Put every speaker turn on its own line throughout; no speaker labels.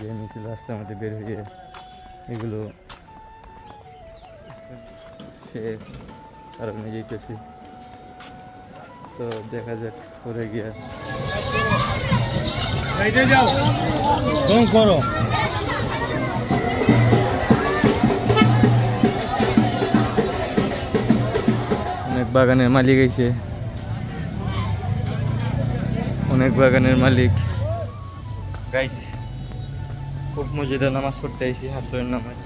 যে মিছিল রাস্তার মধ্যে বের হয়ে এগুলো সে নিজেই যেতেছি তো দেখা যাক পরে গিয়া।
সাইডে যাও। করো
অনেক বাগানের মালিক আইছে। অনেক বাগানের মালিক। গাইস খুব মসজিদে নামাজ পড়তে আইছি, হাসরের নামাজ।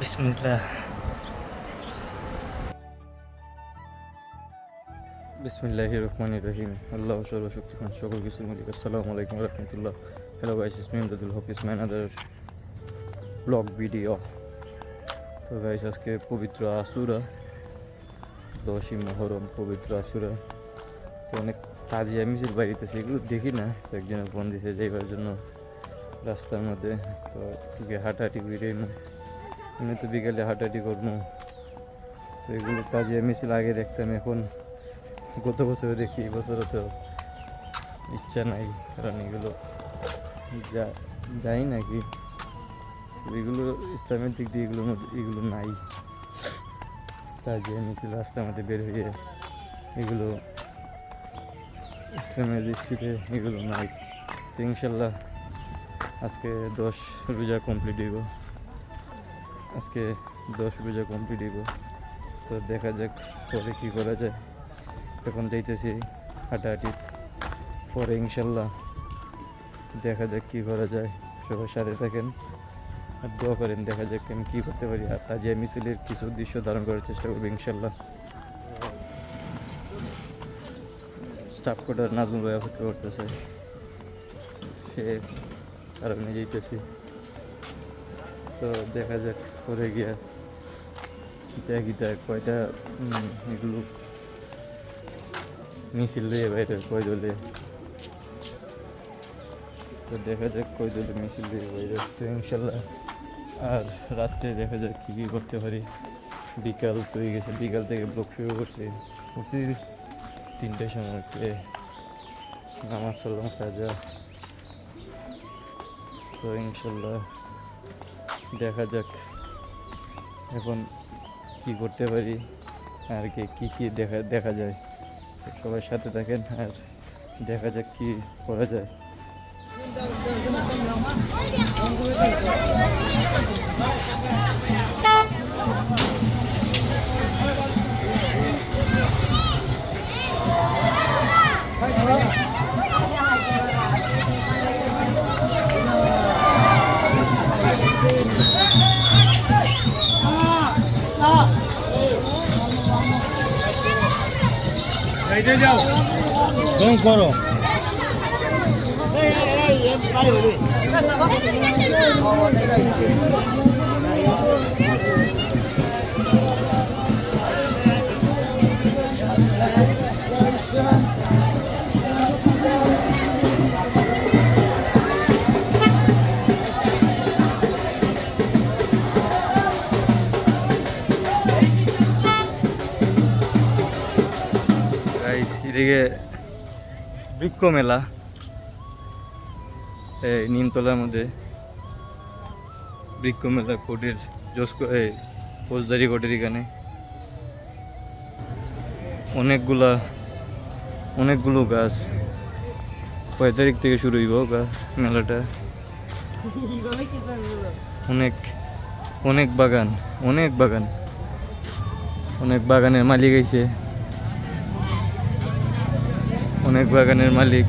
বিসমিল্লাহ। বিসমিল্লাহ রহমান রহিম। আল্লাহ সর্বশক্তিমান সকল কিছুর মালিক। আসসালামু আলাইকুম রহমতুল্লাহ। Hello guys it's me Imdadul Haque ইসমাইন other blog video তো গাইস আজকে পবিত্র আসুরা দশই মহরম পবিত্র আসুরা তো অনেক তাজিয়া মিছিল বাড়িতে সেগুলো দেখি না তো একজনের ফোন দিছে যাইবার জন্য রাস্তার মধ্যে তো টিকে হাঁটাহাঁটি করে এমনি তো বিকেলে হাঁটাহাঁটি করব তো এগুলো তাজিয়া মিছিল আগে দেখতাম এখন গত বছরে দেখি এই বছরও তো ইচ্ছা নাই কারণ এগুলো যা যাই নাকি এগুলো ইসলামের দিক দিয়ে এগুলোর মধ্যে এগুলো নাই। তা যে মিছিল রাস্তার মধ্যে বের হয়ে এগুলো ইসলামের দৃষ্টিতে এগুলো নাই। তো ইনশাল্লাহ আজকে দশ রোজা কমপ্লিট হইব। আজকে দশ রোজা কমপ্লিট হইব। তো দেখা যাক পরে কী করা যায়। এখন যাইতেছি হাঁটাহাঁটি পরে ইনশাল্লাহ দেখা যাক কী করা যায়। সবাই সাথে থাকেন। আর দোয়া করেন, দেখা যাক আমি কী করতে পারি। আর তাজিয়া মিছিলের কিছু দৃশ্য ধারণ করার চেষ্টা করব, ইনশাল্লাহ। স্টাফ কোটার নাজমুল ভাই অপেক্ষা করতেছে সে আর কারণে যাইতেছি। তো দেখা যাক, পরে গিয়া গীতা গীতা কয়টা এগুলো মিছিল দিয়ে বাইরে কয় দলে? তো দেখা যাক কয় দলে মিছিল দিয়ে বাইরে তো ইনশাল্লাহ। আর রাত্রে দেখা যাক কী কী করতে পারি। বিকাল হয়ে গেছে, বিকাল থেকে ব্লক শুরু করছি। উঠছি তিনটের সময় নামাজ সাল্লাম কাজা। তো ইনশাল্লাহ দেখা যাক এখন কি করতে পারি আর কি, কী কী দেখা দেখা যায়। সবার সাথে থাকেন আর দেখা যাক কি করা যায়।
সাইডে যাও ফোন করো
গাইস এদিকে বৃক্ষ মেলা, এই নিমতলার মধ্যে বৃক্ষ মেলা কোটের জস্ক এই ফৌজদারি কোটের এখানে। অনেকগুলা, অনেকগুলো গাছ। কয় তারিখ থেকে শুরু হইব মেলাটা? অনেক অনেক বাগান অনেক বাগান। অনেক বাগানের মালিক আইছে। অনেক বাগানের মালিক।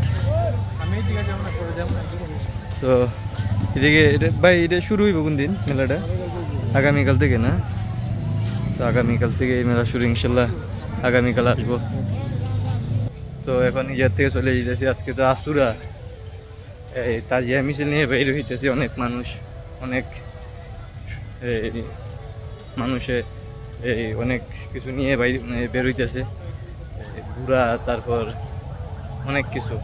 তো এদিকে এটা, ভাই, এটা শুরু হইব কোন দিন মেলাটা? আগামীকাল থেকে না? তো আগামীকাল থেকে এই মেলা শুরু, ইনশাল্লাহ আগামীকাল আসব। তো এখন নিজের থেকে চলে যেতেছি আজকে তো আসুরা। এই তাজিয়া মিছিল নিয়ে বের হইতেছে অনেক মানুষ, অনেক, এই মানুষে, এই অনেক কিছু নিয়ে বাইরে, বের হইতেছে। ঘুরা তারপর অনেক কিছু।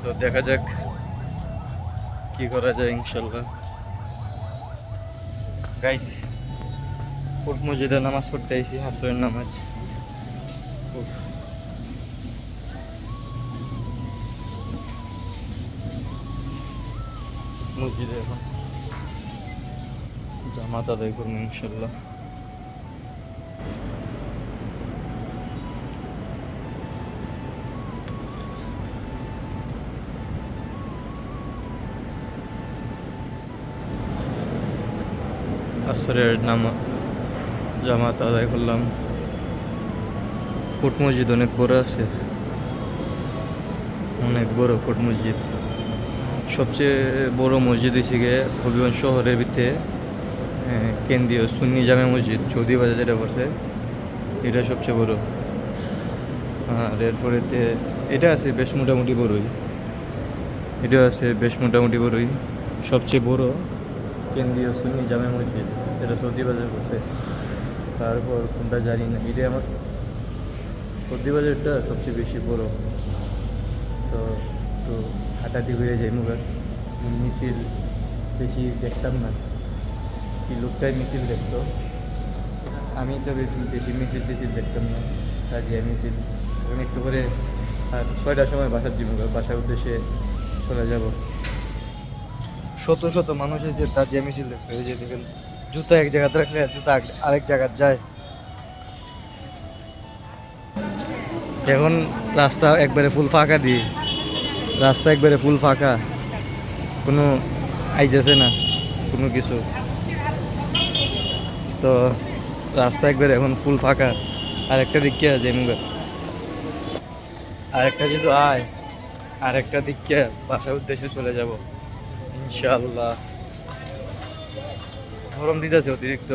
তো দেখা যাক কি করা যায় ইনশাল্লাহ। গাইস কোট মসজিদে নামাজ পড়তে আইছি, আসরের নামাজ। মসজিদে এখন জামাত আদায় করব ইনশাল্লাহ। আসরের নাম জামাত আদায় করলাম। কোট মসজিদ অনেক বড় আছে। অনেক বড় কোট মসজিদ। সবচেয়ে বড় মসজিদ হয়েছে গিয়ে হবিগঞ্জ শহরের ভিতরে কেন্দ্রীয় সুন্নি জামে মসজিদ, চৌধুরী বাজার যেটা বসে এটা সবচেয়ে বড়। আর এরপরেতে এটা আছে বেশ মোটামুটি বড়ই। এটা আছে বেশ মোটামুটি বড়ই। সবচেয়ে বড় কেন্দ্রীয় সুন্নি জামে মসজিদ। এটা সৌদি বাজার বসে। তারপর কোনটা জানি না। এটা আমার সৌদি বাজারটা সবচেয়ে বেশি বড়। তো তো হাঁটাটি বেড়ে যায় মুখে। মিছিল বেশি দেখতাম না। কি লোকটাই মিছিল দেখতো। আমি তো বেশি মিছিল টিছিল দেখতাম না। কাজে মিছিল। এখন একটু করে আর ছয়টার সময় বাসার জীবন বাসার উদ্দেশ্যে চলে যাব। শত শত মানুষ এসে তাজিয়া মিছিল দেখতে ওই যেতে দেখেন। জুতা এক জায়গাতে রাখলে জুতা আরেক- জায়গায় যায়। এখন রাস্তা একবারে ফুল ফাঁকা দিয়ে। রাস্তা একবারে ফুল ফাঁকা। কোনো আইতেছে না, কোনো কিছু। তো রাস্তা একবারে এখন ফুল ফাঁকা। আর একটা দিক কে আছে মুগা আর একটা যদি আয় আর একটা দিক কে বাসার উদ্দেশ্যে চলে যাব। ইনশাআল্লাহ। গরম দিতেছে অতিরিক্ত।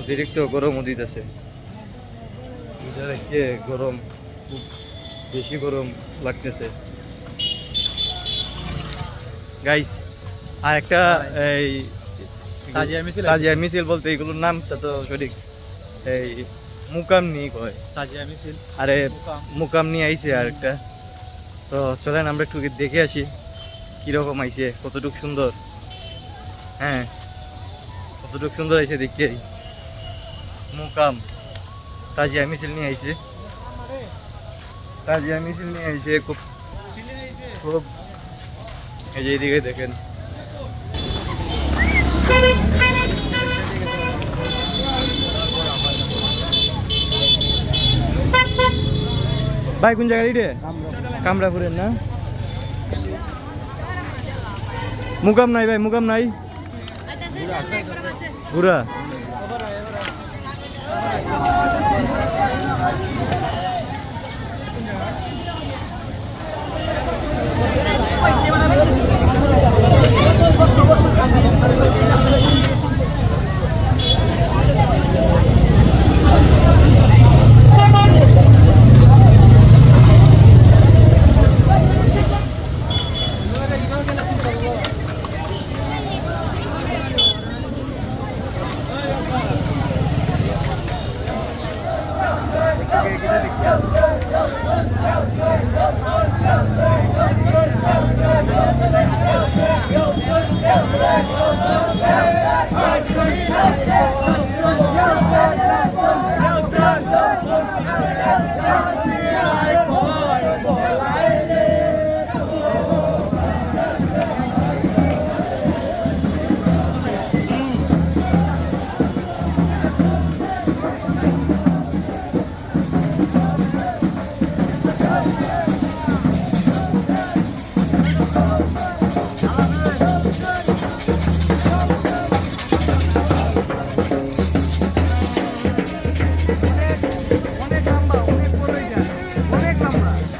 অতিরিক্ত গরমও দিতেছে। রেখে গরম খুব বেশি গরম লাগতেছে। গাইস আর একটা এই
তাজিয়া মিছিল?
বলতে এগুলোর নামটা তো সঠিক। এই মুকাম নিয়ে কয়।
তাজিয়া মিছিল।
আরে
মুকাম।
মুকাম নিয়ে আইছে আর একটা। তো চলেন আমরা একটু দেখে আসি। কীরকম আইছে কতটুক সুন্দর। হ্যাঁ। কতটুক সুন্দর দেখতে আই মুকাম। তাজিয়া মিছিল নিয়ে আইছে। তাজিয়া মিছিল নিয়ে আইছে খুব খুব এই যে এইদিকে দেখেন। ভাই কোন জায়গায় রে কামরাপুরের না? মুকাম নাই ভাই মুকাম নাই। পুরা।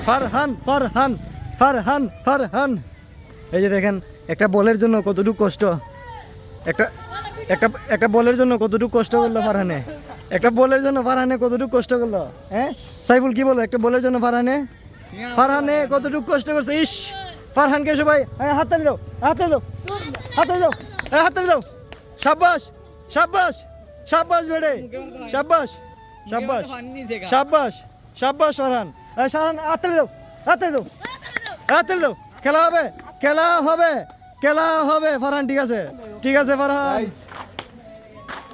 ফারহান ফারহান ফারহান ফারহান। এই যে দেখেন, একটা বলের জন্য কতটুকু কষ্ট। একটা একটা একটা বলের জন্য কতটুকু কষ্ট করল ফারহানে? একটা বলের জন্য ফারহানে কতটুকু কষ্ট করল? হ্যাঁ? সাইফুল, কি বলো? একটা বলের জন্য ফারহানে? ফারহানে কতটুকু কষ্ট করছে? ইস! ফারহানকে সবাই হ্যাঁ হাত দাও হাত দাও হাত দাও হ্যাঁ হাত দাও। সাব্বাস সাব্বাস সাব্বাস বেড়ে, সাব্বাস সাব্বাস সাব্বাস সাব্বাস ফারহান। এই ফারহান দাও, হাত তালি দাও। হাত দাও। খেলা হবে খেলা হবে খেলা হবে, ফারহান, ঠিক আছে ঠিক আছে, ফারহান।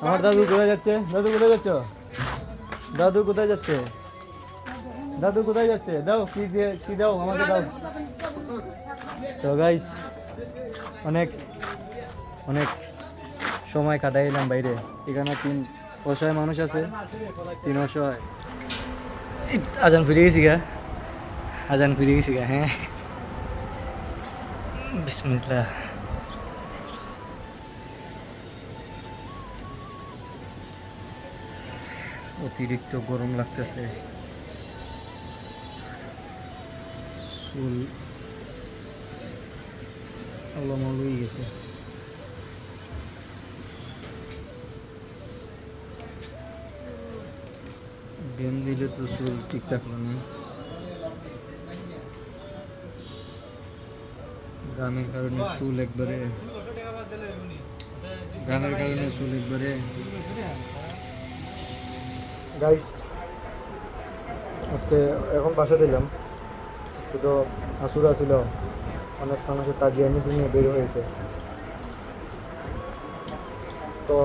আমার দাদু কোথায় যাচ্ছে? দাদু কোথায় যাচ্ছ? দাদু কোথায় যাচ্ছে? দাদু কোথায় যাচ্ছে? দাও, কি দিয়ে, কি দাও, আমাকে দাও। তো গাইস অনেক অনেক সময় কাটাই এলাম বাইরে। এখানে তিন অসহায় মানুষ আছে, তিন অসহায়। এই আজান ফিরে গেছি গা আজান ফিরে গেছি গা হ্যাঁ বিসমিল্লাহ অতিরিক্ত গরম লাগতেছে চুল অলমল হয়ে গেছে ব্যায়াম দিলে তো চুল ঠিক থাকল না গানের কারণে চুল একবারে গানের কারণে চুল একবারে
গাইস আজকে এখন বাসা দিলাম। আজকে তো আসুরা ছিল। অনেক মানুষের তাজিয়া মিছিল নিয়ে বের হয়েছে। তো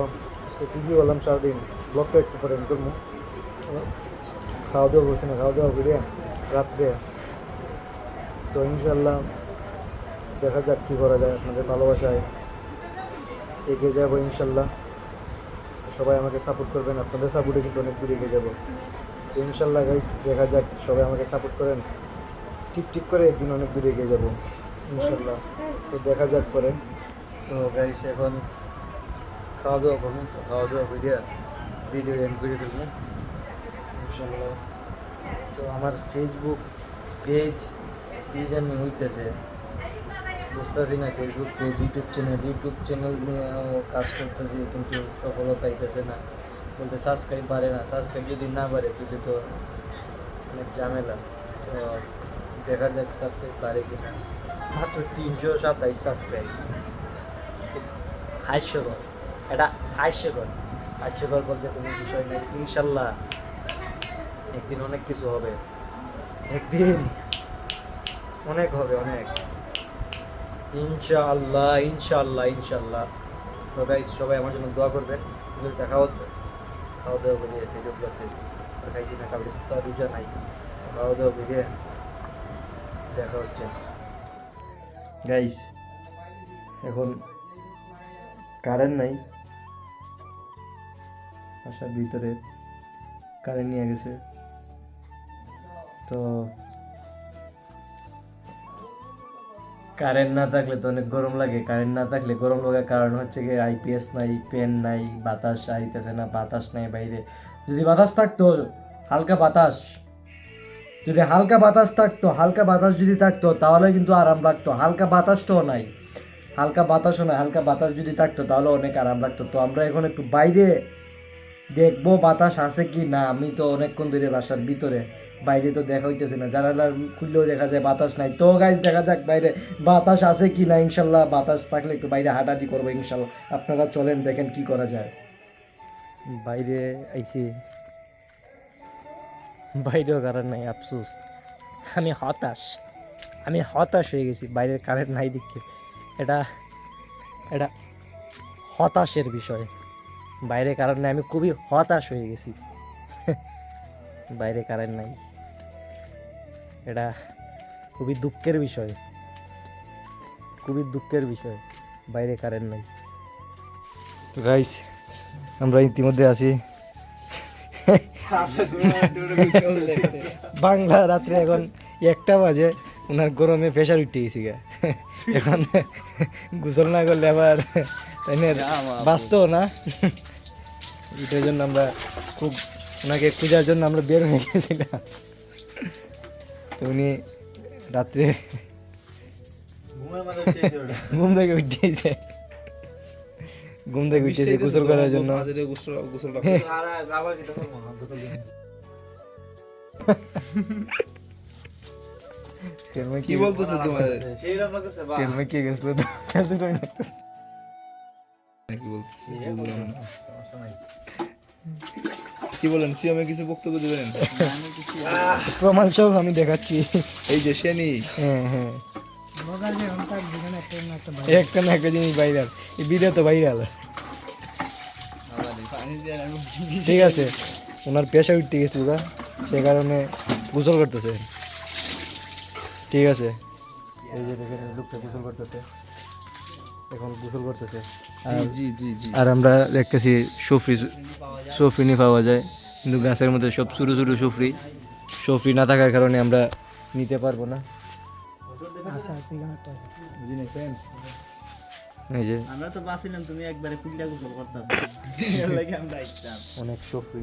আজকে কী কী বললাম সারাদিন? ব্লগটা একটু পরে করব। খাওয়া দাওয়া করছি না খাওয়া দাওয়া করে রাত্রে। তো ইনশাল্লাহ দেখা যাক কী করা যায়, আপনাদের ভালোবাসায় এগিয়ে যাব ইনশাল্লাহ সবাই আমাকে সাপোর্ট করবেন, আপনাদের সাপোর্টে কিন্তু অনেক দূরে এগিয়ে যাব। তো ইনশাল্লাহ গাইস দেখা যাক সবাই আমাকে সাপোর্ট করেন। ঠিক ঠিক করে একদিন অনেক দূরে এগিয়ে যাব ইনশাল্লাহ তো দেখা যাক পরে।
তো গাইস এখন খাওয়া দাওয়া করব, তো খাওয়া দাওয়া করে ভিডিও এন্ড করে দেবো। ইনশাল্লাহ তো আমার ফেসবুক পেজ পেজ আমি হইতেছে, বুঝতেছি না Facebook page YouTube channel YouTube channel নিয়েও কাজ করতেছি কিন্তু সফলতা আইতেছে না। বলতে সাবস্ক্রাইব বাড়ে না সাবস্ক্রাইব যদি না বাড়ে তাহলে তো অনেক ঝামেলা। তো দেখা যাক সাবস্ক্রাইব বাড়ে কি না মাত্র তিনশো সাতাইশ সাবস্ক্রাইব হাস্যকর। এটা হাস্যকর। হাস্যকর বলতে কোনো বিষয় নেই। ইনশাল্লাহ। একদিন অনেক কিছু হবে। একদিন অনেক হবে, অনেক। ইনশাআল্লাহ ইনশাআল্লাহ ইনশাআল্লাহ। তো গাইস সবাই আমার জন্য দোয়া করবেন। দেখা হতো খাওয়া দাওয়া করিয়ে ভিডিও ব্লগসে খাইছি না কাউকে তো রোজা নাই। খাওয়া দাওয়া করিয়ে দেখা হচ্ছে। গাইস এখন কারেন্ট নাই। বাসার ভিতরে কারেন্ট নিয়ে গেছে। তো কারেন্ট না থাকলে তো অনেক গরম লাগে। কারেন্ট না থাকলে গরম লাগার কারণ হচ্ছে কি আইপিএস নাই পেন নাই, বাতাস আইতেছে না, বাতাস নাই বাইরে। যদি বাতাস থাকতো, হালকা বাতাস। যদি হালকা বাতাস থাকতো, হালকা বাতাস যদি থাকতো, তাহলে কিন্তু আরাম লাগতো। হালকা বাতাসটাও নাই। হালকা বাতাসও নাই। হালকা বাতাস যদি থাকতো তাহলে অনেক আরাম লাগতো। তো আমরা এখন একটু বাইরে দেখব বাতাস আছে কি না। আমি তো অনেকক্ষণ ধরে বাসার ভিতরে। বাইরে তো দেখা হইতেছে না। জানালা খুললেও দেখা যায় বাতাস নাই। তো গাইজ দেখা যাক বাইরে বাতাস আছে কি না, ইনশাল্লাহ। বাতাস থাকলে একটু বাইরে হাঁটাহাঁটি করব, ইনশাল্লাহ। আপনারা চলেন, দেখেন কি করা যায়। বাইরে আইছি। বাইরেও কারেন্ট নাই, আফসোস। আমি হতাশ। আমি হতাশ হয়ে গেছি, বাইরের কারেন্ট নাই দেখতে এটা এটা হতাশের বিষয়। বাইরে কারেন্ট নাই, আমি খুবই হতাশ হয়ে গেছি। বাইরে কারেন্ট নাই। এটা খুবই দুঃখের বিষয়। খুবই দুঃখের বিষয় বাইরে কারেন্ট নাই। গাইস আমরা ইতিমধ্যে আছি। বাংলা রাত্রে এখন একটা বাজে ওনার গরমে প্রেশার উঠে গেছি গা। এখন গোসল না করলে আবার তাই না বাঁচতো না। এটার জন্য আমরা খুব ওনাকে খোঁজার জন্য আমরা বের হয়ে গেছিলাম। তো উনি রাত্রে ঘুম থেকে উঠেছে। ঘুম থেকে উঠেছে গোসল করার জন্য। তেলমে
কি বলতেছে তোমার?
কে গেছিল? তো
কি বলতেছে। কি বলেন সিএমএ কিছু বক্তব্য দেবেন?
প্রমাণ সহ আমি দেখাচ্ছি।
এই যে সেনি।
হ্যাঁ হ্যাঁ। একটা না একটা জিনিস ভাইরাল এই ভিডিও তো ভাইরাল
ঠিক আছে। ওনার পেশা উঠতে গেছে ওরা সে কারণে গোসল করতেছে। ঠিক আছে। এই যে দেখেন লোকটা গোসল করতেছে। এখন গোসল করতেছে। আর
জি জি জি
আর আমরা দেখতেছি সফরি সফরিনি পাওয়া যায়। কিন্তু গাছের মধ্যে সব ছোটো ছোটো সফরি। সফরি না থাকার কারণে আমরা নিতে পারব না।
বুঝি না ফ্রেন্ড
এই যে।
আমরা তো বাঁচিলাম তুমি একবারে কুইলা গোসল করতাম এর লাগে আমরা আইতাম।
অনেক সফরি।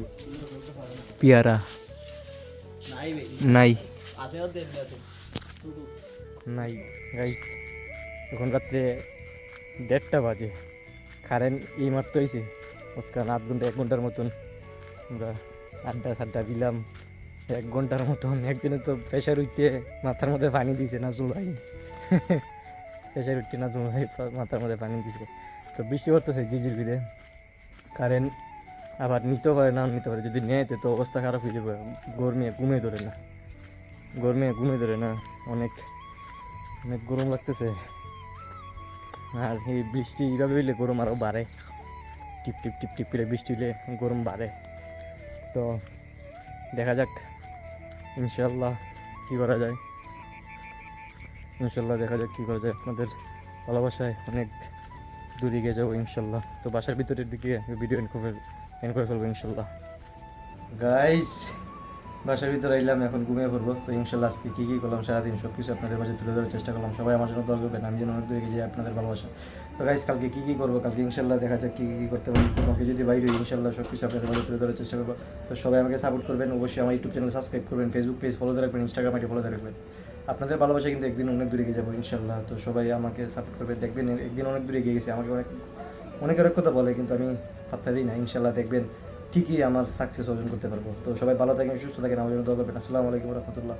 পেয়ারা।
নাই
নাই।
আছে ওদের দেশে
নাই গাইস। এখন রাত্রে দেড়টা বাজে। কারেন্ট এই মাত্র হয়েছে কারণ আধ ঘণ্টা, এক ঘণ্টার মতন। আমরা আড্ডা সাড্ডা দিলাম। এক ঘণ্টার মতন, একদিনে তো প্রেশার উঠতে মাথার মধ্যে পানি দিছে না চুলাই প্রেশার উঠতে না চুলাই মাথার মধ্যে পানি দিছে। তো বৃষ্টি পড়তেছে জিজির ভিড়ে কারেন্ট আবার নিতে পারে না, নিতে পারে। যদি নেয়, তো অবস্থা খারাপ হয়ে যাবে। গরমে ঘুমে ধরে না। গরমে ঘুমে ধরে না। অনেক অনেক গরম লাগতেছে। আর এই বৃষ্টি এইভাবে হইলে গরম আরও বাড়ে। টিপ টিপ টিপ টিপ করে বৃষ্টি হলে গরম বাড়ে। তো দেখা যাক ইনশাল্লাহ কী করা যায়। ইনশাল্লাহ দেখা যাক কী করা যায় আপনাদের ভালোবাসায়। অনেক দূরে গিয়ে যাব ইনশাল্লাহ তো বাসার ভিতরের দিকে ভিডিও এন্ড করে এন্ড করে ফেলব ইনশাল্লাহ গাইস বাসার ভিতরে এলাম এখন ঘুমিয়ে পড়ব। তো ইনশাল্লাহ আজকে কী কী করলাম, সারাদিন সব কিছু আপনাদের কাছে তুলে ধরার চেষ্টা করলাম। সবাই আমার জন্য দল করবেন, আমি যেন অনেক দূরে গিয়ে যাই আপনাদের ভালোবাসা। তো গাইস কালকে কী কী করব? কালকে ইনশাল্লাহ দেখা যাক কী কী করতে পারি। কালকে যদি বাইরে ইনশাল্লাহ সব কিছু আপনাদের মাঝে তুলে ধরার চেষ্টা করব। তো সবাই আমাকে সাপোর্ট করবেন, অবশ্যই আমার ইউটিউব চ্যানেল সাবস্ক্রাইব করবেন ফেসবুক পেজ ফলো রাখবেন ইনস্টাগ্রাম আইডি ফলো রাখবেন। আপনাদের ভালোবাসা কিন্তু একদিন অনেক দূরে গিয়ে যাব ইনশাল্লাহ। তো সবাই আমাকে সাপোর্ট করবেন দেখবেন, একদিন অনেক দূরে গিয়ে গেছে। আমাকে অনেক অনেক অনেক কথা বলে, কিন্তু আমি পাত্তা দিই না। ইনশাল্লাহ দেখবেন ঠিকই আমার সাকসেস অর্জন করতে পারব। তো সবাই ভালো থাকেন, সুস্থ থাকেন, আমার জন্য দোয়া করবেন। আসসালামু আলাইকুম রহমতুল্লাহ।